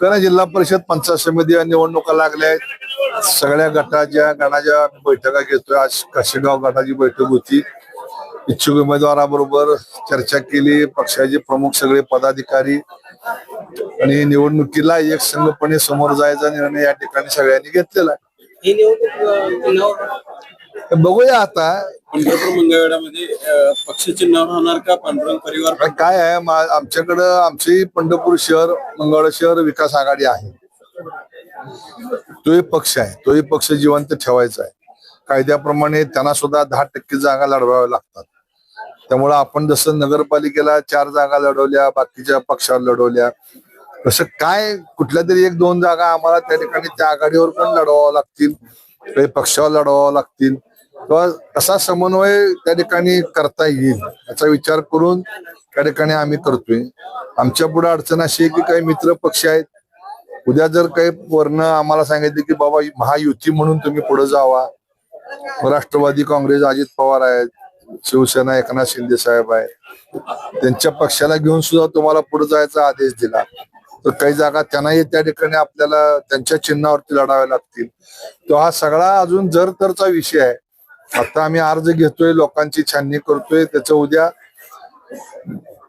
कारण जिल्हा परिषद पंचायत समिती या निवडणुका लागल्या आहेत. सगळ्या गटाच्या गणाच्या आम्ही बैठका घेतोय. आज काशीगाव गटाची बैठक होती. इच्छुक उमेदवाराबरोबर चर्चा केली. पक्षाचे प्रमुख सगळे पदाधिकारी. आणि निवडणुकीला एक संघपणे समोर जायचा निर्णय या ठिकाणी सगळ्यांनी घेतलेला आहे. बघूया आता. पंढरपूर मंगळवेढ्यामध्ये अं, पक्ष चिन्ह राहणार का पांडुरंग परिवार? काय- आहे आमच्याकडं आमची पंढरपूर शहर मंगळ शहर विकास आघाडी आहे. तोही पक्ष आहे. तोही पक्ष जिवंत ठेवायचा आहे. कायद्याप्रमाणे त्यांना सुद्धा दहा टक्के जागा लढवाव्या लागतात. त्यामुळं आपण जसं नगरपालिकेला चार जागा लढवल्या बाकीच्या पक्षावर लढवल्या तसं काय कुठल्या तरी एक दोन जागा आम्हाला त्या ठिकाणी त्या आघाडीवर पण लढवावं लागतील काही पक्षावर लढवावं लागतील. किंवा कसा समन्वय त्या ठिकाणी करता येईल याचा विचार करून त्या ठिकाणी आम्ही करतोय. आमच्या पुढे अडचण अशी आहे की काही मित्र पक्ष आहेत. उद्या जर काही वर्ण आम्हाला सांगितले की बाबा महायुती म्हणून तुम्ही पुढे जावा. राष्ट्रवादी काँग्रेस अजित पवार आहेत शिवसेना एकनाथ शिंदे साहेब आहेत. त्यांच्या पक्षाला घेऊन सुद्धा तुम्हाला पुढे जायचा आदेश दिला. तर काही जागा त्यांनाही त्या ठिकाणी आपल्याला त्यांच्या चिन्हावरती लढाव्या लागतील. तो हा सगळा अजून जर तरचा विषय आहे आता आम्ही अर्ज घेतोय लोकांची छाननी करतोय. त्याचं उद्या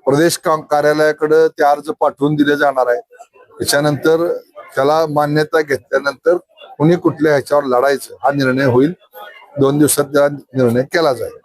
प्रदेश का- कार्यालयाकडे ते अर्ज पाठवून दिले जाणार आहे. त्याच्यानंतर त्याला मान्यता घेतल्यानंतर कुणी कुठल्या ह्याच्यावर लढायचं हा निर्णय होईल. दोन दिवसात त्याला निर्णय केला जाईल.